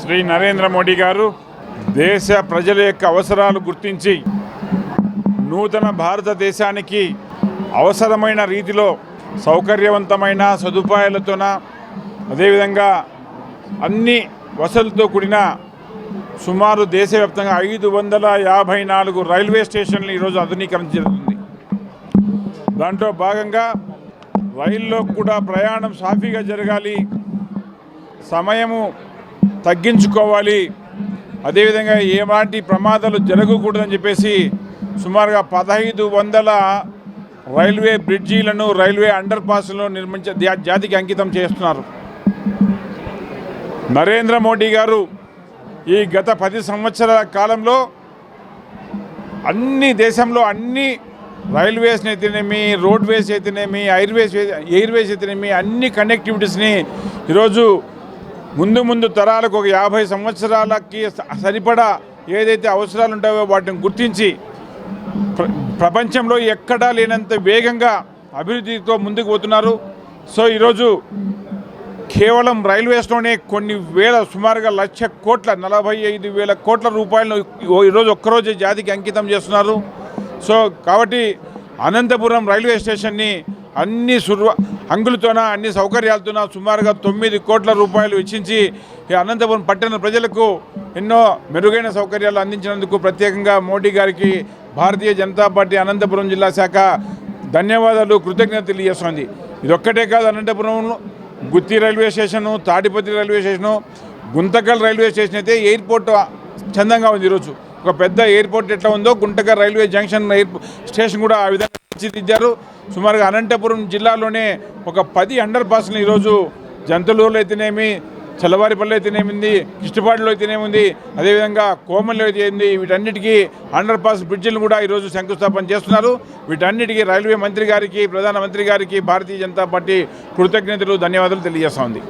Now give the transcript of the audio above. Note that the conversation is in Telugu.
శ్రీ నరేంద్ర మోడీ గారు దేశ ప్రజల యొక్క అవసరాలు గుర్తించి నూతన భారతదేశానికి అవసరమైన రీతిలో సౌకర్యవంతమైన సదుపాయాలతోన అదేవిధంగా అన్ని వసతులతో కూడిన సుమారు దేశవ్యాప్తంగా ఐదు వందల యాభై నాలుగు రైల్వే స్టేషన్లు ఈరోజు ఆధునీకరణ దాంట్లో భాగంగా రైల్లో కూడా ప్రయాణం సాఫీగా జరగాలి. సమయము తగ్గించుకోవాలి. అదేవిధంగా ఏమాటి ప్రమాదాలు జరగకూడదని చెప్పేసి సుమారుగా పదహైదు వందల రైల్వే బ్రిడ్జీలను రైల్వే అండర్ పాస్లను నిర్మించే జాతికి అంకితం చేస్తున్నారు. నరేంద్ర మోడీ గారు ఈ గత పది సంవత్సరాల కాలంలో అన్ని దేశంలో అన్ని రైల్వేస్ని అయితేనేమి రోడ్వేస్ అయితేనేమి ఎయిర్వేస్ ఎయిర్వేస్ అయితేనేమి అన్ని కనెక్టివిటీస్ని ఈరోజు ముందు ముందు తరాలకు ఒక యాభై సంవత్సరాలకి సరిపడా ఏదైతే అవసరాలు ఉంటాయో వాటిని గుర్తించి ప్ర ప్రపంచంలో ఎక్కడా లేనంత వేగంగా అభివృద్ధితో ముందుకు పోతున్నారు. సో ఈరోజు కేవలం రైల్వేస్లోనే కొన్ని వేల సుమారుగా లక్ష కోట్ల నలభై ఐదు వేల కోట్ల రూపాయలను ఓ- ఈరోజు ఒక్కరోజే జాతికి అంకితం చేస్తున్నారు. సో కాబట్టి అనంతపురం రైల్వే స్టేషన్ని అన్ని సుర్వ హంగులతోన అన్ని సౌకర్యాలతోన సుమారుగా తొమ్మిది కోట్ల రూపాయలు వెచ్చించి ఈ అనంతపురం పట్టణ ప్రజలకు ఎన్నో మెరుగైన సౌకర్యాలు అందించినందుకు ప్రత్యేకంగా మోడీ గారికి భారతీయ జనతా పార్టీ అనంతపురం జిల్లా శాఖ ధన్యవాదాలు కృతజ్ఞత తెలియజేస్తుంది. ఇది ఒక్కటే కాదు అనంతపురంలో Gooty railway station Tadipatri railway station Guntakal railway station అయితే ఎయిర్పోర్ట్ చందంగా ఉంది ఈరోజు. ఒక పెద్ద ఎయిర్పోర్ట్ ఎట్లా ఉందో గుంటకల్ రైల్వే జంక్షన్ స్టేషన్ కూడా ఆ విధంగా తీర్చిదిద్దారు సుమారుగా అనంతపురం జిల్లాలోనే ఒక పది అండర్ పాస్లు ఈరోజు జంతలూరులో అయితేనేమి చల్లవారిపల్లి అయితేనేమింది కిష్టపాడులో అయితేనేముంది అదేవిధంగా కోమల్లో అయితే వీటన్నిటికీ అండర్ పాస్ బ్రిడ్జిలు కూడా ఈరోజు శంకుస్థాపన చేస్తున్నారు. వీటన్నిటికీ రైల్వే మంత్రి గారికి ప్రధానమంత్రి గారికి భారతీయ జనతా పార్టీ కృతజ్ఞతలు ధన్యవాదాలు తెలియజేస్తోంది